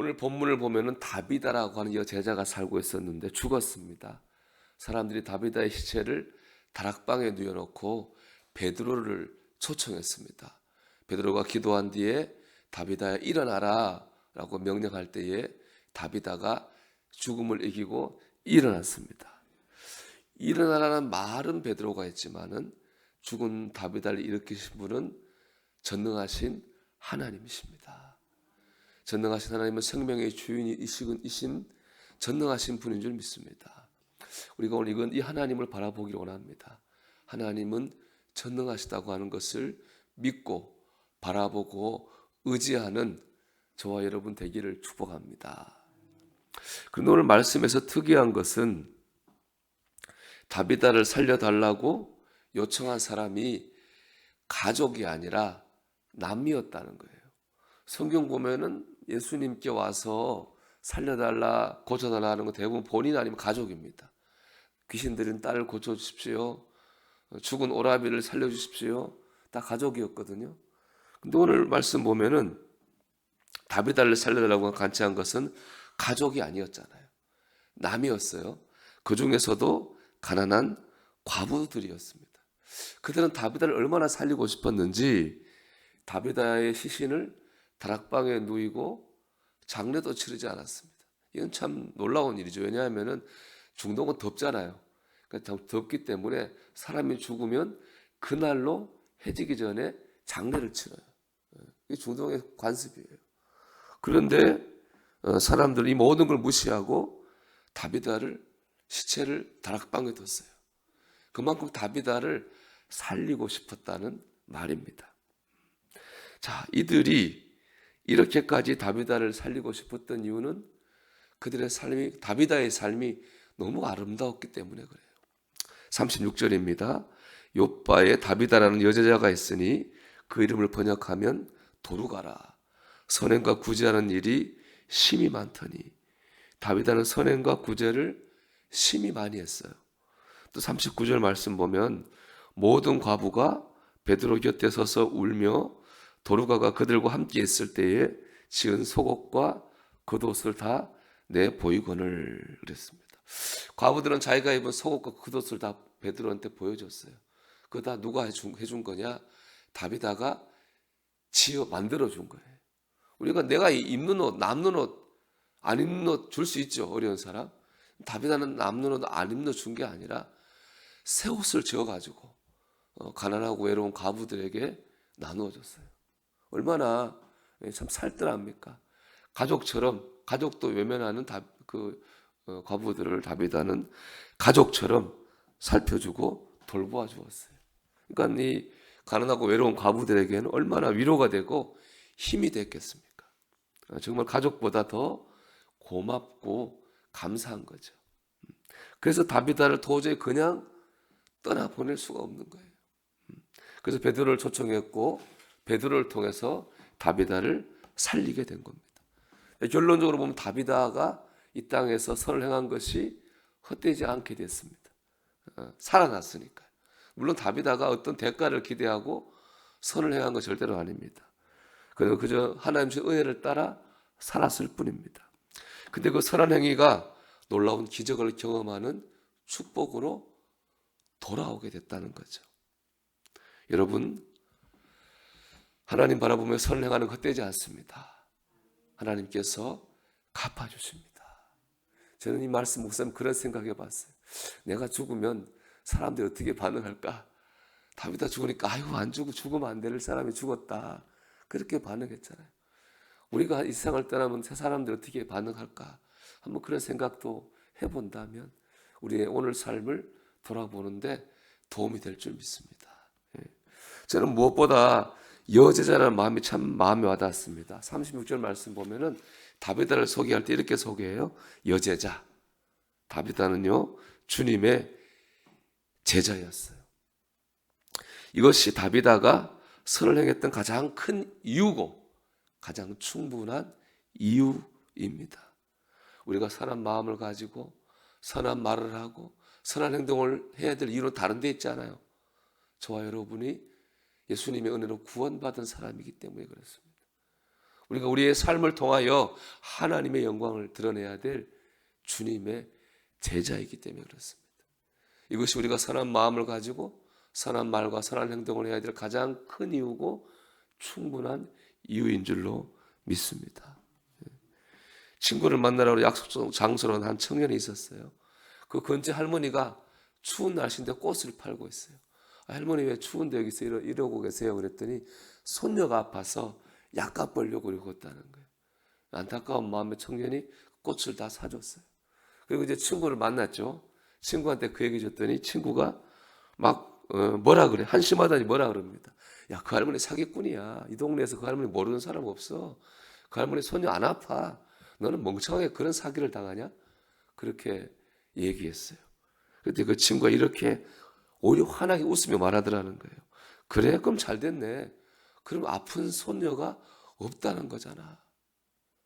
오늘 본문을 보면은 다비다라고 하는 여 제자가 살고 있었는데 죽었습니다. 사람들이 다비다의 시체를 다락방에 누워놓고 베드로를 초청했습니다. 베드로가 기도한 뒤에 다비다야 일어나라라고 명령할 때에 다비다가 죽음을 이기고 일어났습니다. 일어나라는 말은 베드로가 했지만은 죽은 다비다를 일으키신 분은 전능하신 하나님이십니다. 전능하신 하나님은 생명의 주인이신 이신 전능하신 분인 줄 믿습니다. 우리가 오늘 이건 이 하나님을 바라보기를 원합니다. 하나님은 전능하시다고 하는 것을 믿고 바라보고 의지하는 저와 여러분 되기를 축복합니다. 그런데 오늘 말씀에서 특이한 것은 다비다를 살려달라고 요청한 사람이 가족이 아니라 남이었다는 거예요. 성경 보면은 예수님께 와서 살려달라, 고쳐달라 하는 거 대부분 본인 아니면 가족입니다. 귀신 들인 딸을 고쳐주십시오. 죽은 오라비를 살려주십시오. 다 가족이었거든요. 근데 오늘 말씀 보면은 다비다를 살려달라고 간청한 것은 가족이 아니었잖아요. 남이었어요. 그 중에서도 가난한 과부들이었습니다. 그들은 다비다를 얼마나 살리고 싶었는지 다비다의 시신을 다락방에 누이고 장례도 치르지 않았습니다. 이건 참 놀라운 일이죠. 왜냐하면은 중동은 덥잖아요. 그러니까 덥기 때문에 사람이 죽으면 그날로 해지기 전에 장례를 치러요. 이게 중동의 관습이에요. 그런데 어, 사람들이 모든 걸 무시하고 다비다를 시체를 다락방에 뒀어요. 그만큼 다비다를 살리고 싶었다는 말입니다. 자, 이들이 이렇게까지 다비다를 살리고 싶었던 이유는 그들의 삶이 다비다의 삶이 너무 아름다웠기 때문에 그래요. 36절입니다. 요바에 다비다라는 여자가 있으니 그 이름을 번역하면 도루가라. 선행과 구제하는 일이 심히 많더니 다비다는 선행과 구제를 심히 많이 했어요. 또 39절 말씀 보면 모든 과부가 베드로 곁에 서서 울며 도루가가 그들과 함께 있을 때에 지은 속옷과 겉옷을 다 내 보이거늘 그랬습니다. 과부들은 자기가 입은 속옷과 겉옷을 다 베드로한테 보여줬어요. 그거 다 누가 해준, 해준 거냐? 다비다가 지어 만들어 준 거예요. 우리가 내가 입는 옷, 남는 옷, 안 입는 옷 줄 수 있죠. 어려운 사람. 다비다는 남는 옷 안 입는 준 게 아니라 새 옷을 지어 가지고 어, 가난하고 외로운 과부들에게 나누어 줬어요. 얼마나 참 살뜰합니까? 가족처럼 가족도 외면하는 다, 그 어, 과부들을 다비다는 가족처럼 살펴주고 돌보아 주었어요. 그러니까 이 가난하고 외로운 과부들에게는 얼마나 위로가 되고 힘이 됐겠습니까? 어, 정말 가족보다 더 고맙고 감사한 거죠. 그래서 다비다를 도저히 그냥 떠나 보낼 수가 없는 거예요. 그래서 베드로를 초청했고 베드로를 통해서 다비다를 살리게 된 겁니다. 결론적으로 보면 다비다가 이 땅에서 선을 행한 것이 헛되지 않게 됐습니다. 어, 살아났으니까. 물론 다비다가 어떤 대가를 기대하고 선을 행한 건 절대로 아닙니다. 그저 그저 하나님의 은혜를 따라 살았을 뿐입니다. 근데 그 선한 행위가 놀라운 기적을 경험하는 축복으로 돌아오게 됐다는 거죠. 여러분, 하나님 바라보며 선을 행하는 것 헛되지 않습니다. 하나님께서 갚아주십니다. 저는 이 말씀 목사님 그런 생각해 봤어요. 내가 죽으면 사람들이 어떻게 반응할까? 다비다 죽으니까 아이고 안 죽고 죽으면 안 될 사람이 죽었다. 그렇게 반응했잖아요. 우리가 이 세상을 떠나면 새 사람들 어떻게 반응할까? 한번 그런 생각도 해본다면 우리의 오늘 삶을 돌아보는데 도움이 될 줄 믿습니다. 예. 저는 무엇보다 여제자라는 마음이 참 마음에 와닿았습니다. 36절 말씀 보면은 다비다를 소개할 때 이렇게 소개해요. 여제자. 다비다는요, 주님의 제자였어요. 이것이 다비다가 선을 행했던 가장 큰 이유고 가장 충분한 이유입니다. 우리가 선한 마음을 가지고 선한 말을 하고 선한 행동을 해야 될 이유는 다른 데 있잖아요. 저와 여러분이 예수님의 은혜로 구원받은 사람이기 때문에 그렇습니다. 우리가 우리의 삶을 통하여 하나님의 영광을 드러내야 될 주님의 제자이기 때문에 그렇습니다. 이것이 우리가 선한 마음을 가지고 선한 말과 선한 행동을 해야 될 가장 큰 이유고 충분한 이유인 줄로 믿습니다. 친구를 만나러 약속 장소로 한 청년이 있었어요. 그 근처 할머니가 추운 날씨인데 꽃을 팔고 있어요. 아, 할머니 왜 추운데 여기서 이러, 이러고 계세요? 그랬더니 손녀가 아파서 약값 벌려고 그러고 있다는 거예요. 안타까운 마음에 청년이 꽃을 다 사줬어요. 그리고 이제 친구를 만났죠. 친구한테 그 얘기 줬더니 친구가 막 어, 뭐라 그래 한심하다니 뭐라 그럽니다. 야 그 할머니 사기꾼이야. 이 동네에서 그 할머니 모르는 사람 없어. 그 할머니 손녀 안 아파. 너는 멍청하게 그런 사기를 당하냐? 그렇게 얘기했어요. 그때 그 친구가 이렇게 오히려 환하게 웃으며 말하더라는 거예요. 그래 그럼 잘 됐네. 그럼 아픈 손녀가 없다는 거잖아.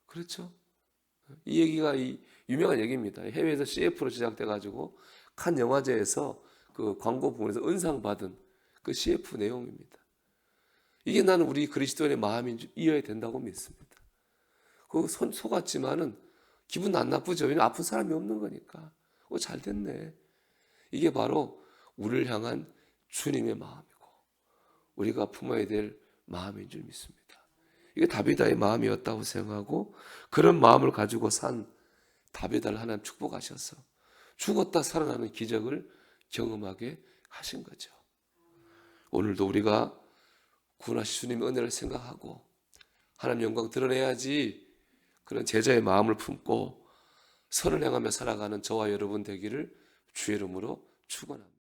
그렇죠? 이 얘기가 이 유명한 얘기입니다. 해외에서 CF로 제작돼 가지고 칸 영화제에서 그 광고 부분에서 은상 받은 그 CF 내용입니다. 이게 나는 우리 그리스도인의 마음인 줄 이어야 된다고 믿습니다. 그 손 속았지만은 기분 안 나쁘죠. 왜냐면 아픈 사람이 없는 거니까. 어, 잘 됐네. 이게 바로 우리를 향한 주님의 마음이고 우리가 품어야 될 마음인 줄 믿습니다. 이게 다비다의 마음이었다고 생각하고 그런 마음을 가지고 산 다비다를 하나님 축복하셔서 죽었다 살아나는 기적을 경험하게 하신 거죠. 오늘도 우리가 구원하신 주님의 은혜를 생각하고 하나님 영광 드러내야지 그런 제자의 마음을 품고 선을 행하며 살아가는 저와 여러분 되기를 주의 이름으로 축원합니다.